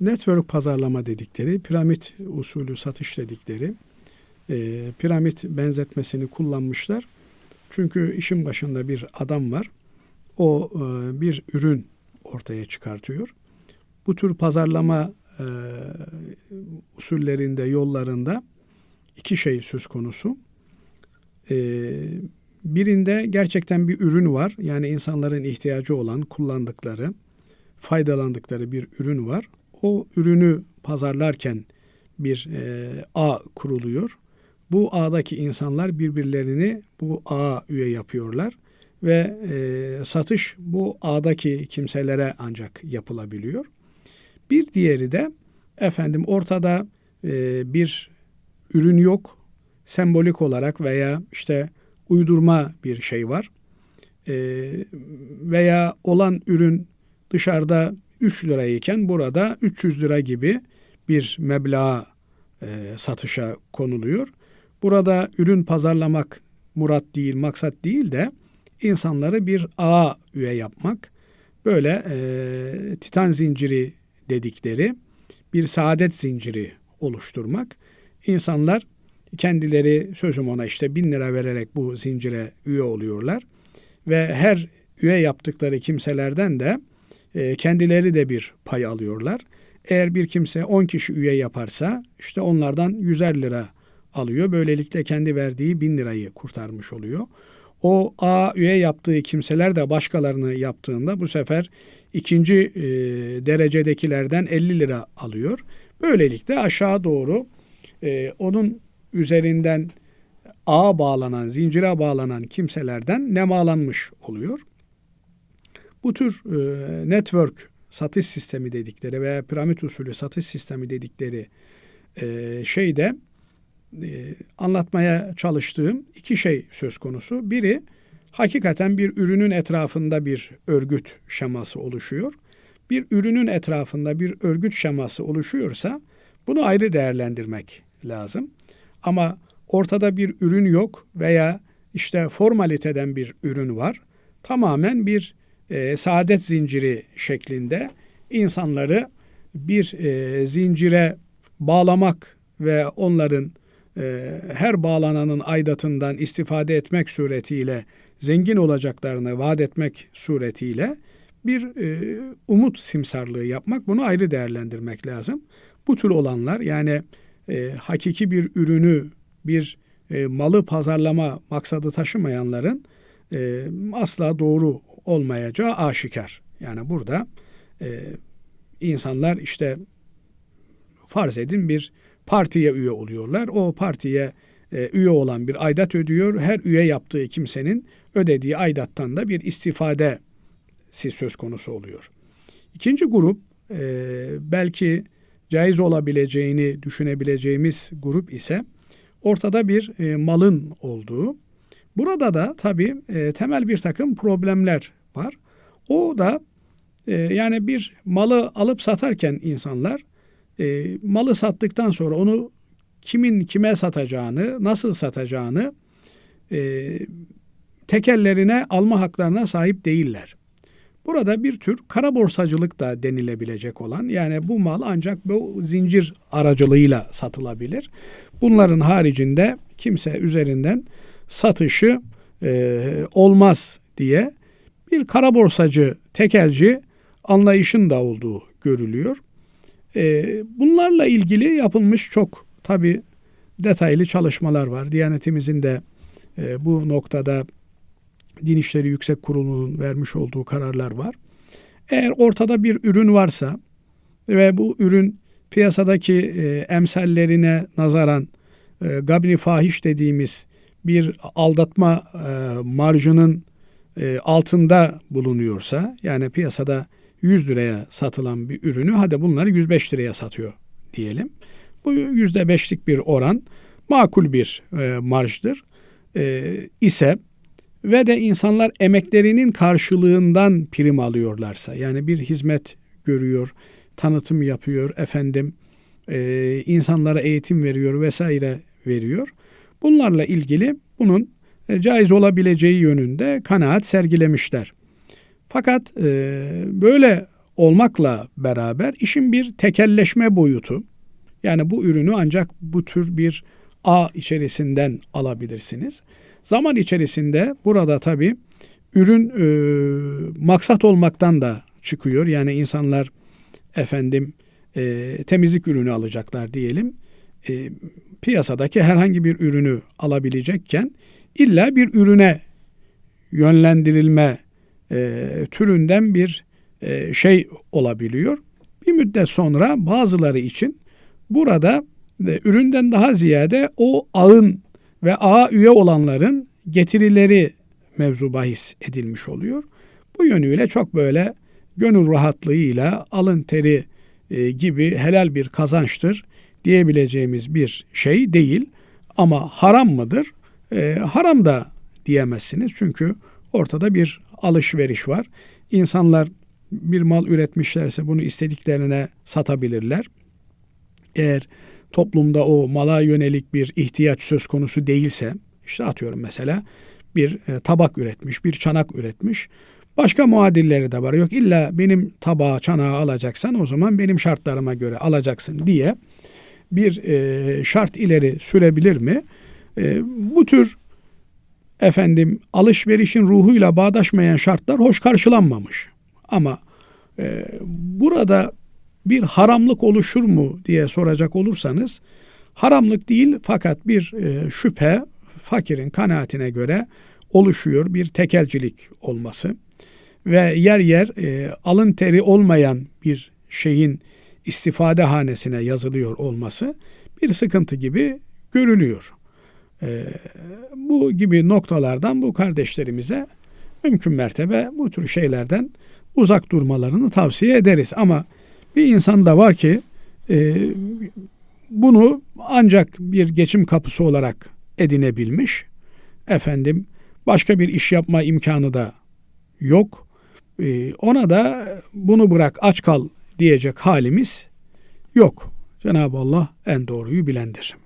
network pazarlama dedikleri, piramit usulü satış dedikleri, e, piramit benzetmesini kullanmışlar. Çünkü işin başında bir adam var. O e, bir ürün ortaya çıkartıyor. Bu tür pazarlama e, usullerinde, yollarında iki şey söz konusu. E, birinde gerçekten bir ürün var. Yani insanların ihtiyacı olan, kullandıkları, faydalandıkları bir ürün var. O ürünü pazarlarken bir e, ağ kuruluyor. Bu ağdaki insanlar birbirlerini bu ağa üye yapıyorlar ve e, satış bu ağdaki kimselere ancak yapılabiliyor. Bir diğeri de efendim ortada e, bir ürün yok, sembolik olarak veya işte uydurma bir şey var e, veya olan ürün dışarıda 3 lirayken burada 300 lira gibi bir meblağa e, satışa konuluyor. Burada ürün pazarlamak murat değil, maksat değil de insanları bir ağa üye yapmak. Böyle e, titan zinciri dedikleri bir saadet zinciri oluşturmak. İnsanlar kendileri sözüm ona işte bin lira vererek bu zincire üye oluyorlar. Ve her üye yaptıkları kimselerden de kendileri de bir pay alıyorlar. Eğer bir kimse 10 kişi üye yaparsa işte onlardan 100'er lira alıyor. Böylelikle kendi verdiği bin lirayı kurtarmış oluyor. O A üye yaptığı kimseler de başkalarını yaptığında bu sefer ikinci e, derecedekilerden 50 lira alıyor. Böylelikle aşağı doğru e, onun üzerinden ağa bağlanan, zincire bağlanan kimselerden nemalanmış oluyor. Bu tür e, network satış sistemi dedikleri veya piramit usulü satış sistemi dedikleri e, şeyde e, anlatmaya çalıştığım iki şey söz konusu. Biri hakikaten bir ürünün etrafında bir örgüt şeması oluşuyor. Bir ürünün etrafında bir örgüt şeması oluşuyorsa bunu ayrı değerlendirmek lazım. Ama ortada bir ürün yok veya işte formaliteden bir ürün var. Tamamen bir e, saadet zinciri şeklinde insanları bir e, zincire bağlamak ve onların e, her bağlananın aidatından istifade etmek suretiyle zengin olacaklarını vaat etmek suretiyle bir e, umut simsarlığı yapmak bunu ayrı değerlendirmek lazım. Bu tür olanlar yani e, hakiki bir ürünü bir e, malı pazarlama maksadı taşımayanların e, asla doğru olmayacağı aşikar. Yani burada e, insanlar işte farz edin bir partiye üye oluyorlar. O partiye e, üye olan bir aidat ödüyor. Her üye yaptığı kimsenin ödediği aidattan da bir istifade söz konusu oluyor. İkinci grup e, belki caiz olabileceğini düşünebileceğimiz grup ise ortada bir e, malın olduğu. Burada da tabii e, temel bir takım problemler var. O da e, yani bir malı alıp satarken insanlar e, malı sattıktan sonra onu kimin kime satacağını, nasıl satacağını e, tekellerine alma haklarına sahip değiller. Burada bir tür kara borsacılık da denilebilecek olan yani bu mal ancak bu zincir aracılığıyla satılabilir. Bunların haricinde kimse üzerinden satışı e, olmaz diye bir kara borsacı, tekelci anlayışın da olduğu görülüyor. E, bunlarla ilgili yapılmış çok tabi detaylı çalışmalar var. Diyanetimizin de e, bu noktada Din İşleri Yüksek Kurulu'nun vermiş olduğu kararlar var. Eğer ortada bir ürün varsa ve bu ürün piyasadaki e, emsallerine nazaran e, gabni fahiş dediğimiz bir aldatma marjının e, altında bulunuyorsa yani piyasada 100 liraya satılan bir ürünü hadi bunları 105 liraya satıyor diyelim. Bu yüzde beşlik bir oran makul bir e, marjdır e, ise ve de insanlar emeklerinin karşılığından prim alıyorlarsa yani bir hizmet görüyor, tanıtım yapıyor, efendim e, insanlara eğitim veriyor vesaire veriyor. Bunlarla ilgili bunun caiz olabileceği yönünde kanaat sergilemişler. Fakat e, böyle olmakla beraber işin bir tekelleşme boyutu. Yani bu ürünü ancak bu tür bir ağ içerisinden alabilirsiniz. Zaman içerisinde burada tabii ürün e, maksat olmaktan da çıkıyor. Yani insanlar efendim e, temizlik ürünü alacaklar diyelim. E, piyasadaki herhangi bir ürünü alabilecekken illa bir ürüne yönlendirilme e, türünden bir e, şey olabiliyor. Bir müddet sonra bazıları için burada e, üründen daha ziyade o ağın ve ağa üye olanların getirileri mevzu bahis edilmiş oluyor. Bu yönüyle çok böyle gönül rahatlığıyla alın teri e, gibi helal bir kazançtır diyebileceğimiz bir şey değil. Ama haram mıdır? E, haram da diyemezsiniz. Çünkü ortada bir alışveriş var. İnsanlar bir mal üretmişlerse bunu istediklerine satabilirler. Eğer toplumda o mala yönelik bir ihtiyaç söz konusu değilse, işte atıyorum mesela bir e, tabak üretmiş, bir çanak üretmiş. Başka muadilleri de var. Yok illa benim tabağı, çanağı alacaksan o zaman benim şartlarıma göre alacaksın diye bir e, şart ileri sürebilir mi? E, bu tür efendim alışverişin ruhuyla bağdaşmayan şartlar hoş karşılanmamış. Ama e, burada bir haramlık oluşur mu diye soracak olursanız haramlık değil fakat bir e, şüphe fakirin kanaatine göre oluşuyor bir tekelcilik olması ve yer yer e, alın teri olmayan bir şeyin istifade hanesine yazılıyor olması bir sıkıntı gibi görülüyor. E, bu gibi noktalardan bu kardeşlerimize mümkün mertebe bu tür şeylerden uzak durmalarını tavsiye ederiz. Ama bir insan da var ki e, bunu ancak bir geçim kapısı olarak edinebilmiş. Efendim başka bir iş yapma imkanı da yok. E, ona da bunu bırak aç kal diyecek halimiz yok. Cenab-ı Allah en doğruyu bilendir.